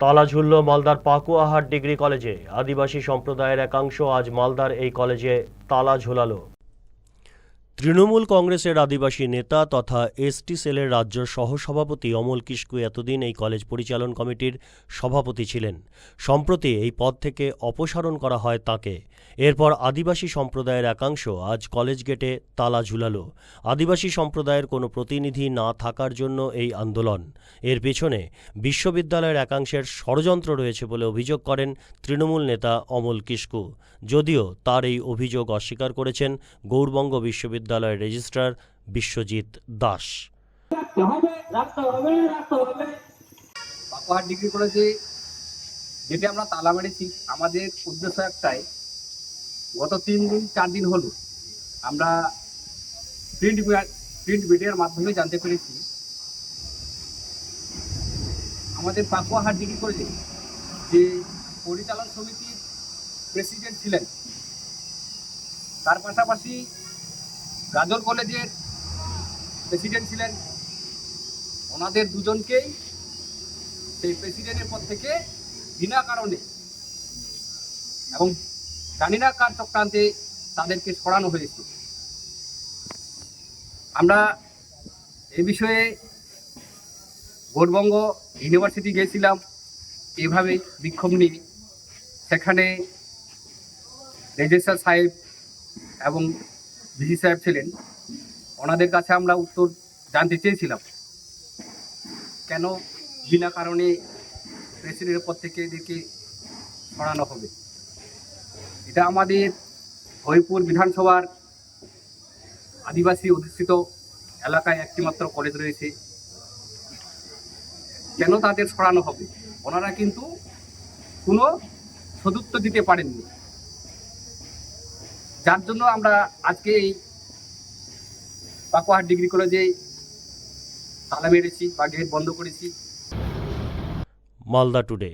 তালা ঝুলল মালদার পাকুয়াহাট ডিগ্রি কলেজে আদিবাসী সম্প্রদায়ের একাংশ আজ মালদার এই কলেজে তালা ঝোলালো। তৃণমূল কংগ্রেসের আদিবাসী নেতা তথা এসটি সেলের রাজ্য সহসভাপতি অমল কিস্কু এতদিন এই কলেজ পরিচালন কমিটির সভাপতি ছিলেন। সম্প্রতি এই পদ থেকে অপসারণ করা হয় তাকে। এরপর আদিবাসী সম্প্রদায়ের একাংশ আজ কলেজ গেটে তালা ঝুলালো। আদিবাসী সম্প্রদায়ের কোনো প্রতিনিধি না থাকার জন্য এই আন্দোলন। এর পেছনে বিশ্ববিদ্যালয়ের একাংশের ষড়যন্ত্র রয়েছে বলে অভিযোগ করেন তৃণমূল নেতা অমল কিস্কু যদিও তার এই অভিযোগ অস্বীকার করেছেন গৌরবঙ্গ বিশ্ববিদ্যালয়ের রেজিস্ট্রার বিশ্বজিৎ দাস। ডিগ্রি কলেজে যেটি আমরা তালা মেরেছি, আমাদের উদ্দেশ্য একটাই, গত তিন দিন, চার দিন হলো আমরা প্রিন্ট প্রিন্ট মিডিয়ার মাধ্যমে জানতে পেরেছি, আমাদের পাকুয়াহাট ডিগ্রি কলেজে যে পরিচালন সমিতির প্রেসিডেন্ট ছিলেন, তার পাশাপাশি গাজল কলেজের প্রেসিডেন্ট ছিলেন। ওনাদের দুজনকেই সেই প্রেসিডেন্টের পদ থেকে বিনা কারণে এবং জানি না কার চক্রান্তে তাদেরকে সরানো হয়েছে। আমরা এ বিষয়ে গৌরবঙ্গ ইউনিভার্সিটি গিয়েছিলাম এভাবে বিক্ষোভ নিয়ে। সেখানে রেজিস্ট্রার সাহেব এবং ভিজি সাহেব ছিলেন, ওনাদের কাছে আমরা উত্তর জানতে চেয়েছিলাম। কেন? বিনা কারণে প্রেসিডেন্টের পদ থেকে এদেরকে সরানো হবে। এটা আমাদের হরিপুর বিধানসভার আদিবাসী অধিষ্ঠিত এলাকায় একটিমাত্র কলেজ রয়েছে। কেন তাদের সরানো হবে? ওনারা কিন্তু কোনো সদুত্তর দিতে পারেননি। যার জন্য আমরা আজকে এই পাকুয়াহাট ডিগ্রি কলেজে তালা মেরেছি বা গেট বন্ধ করেছি। মালদা টুডে।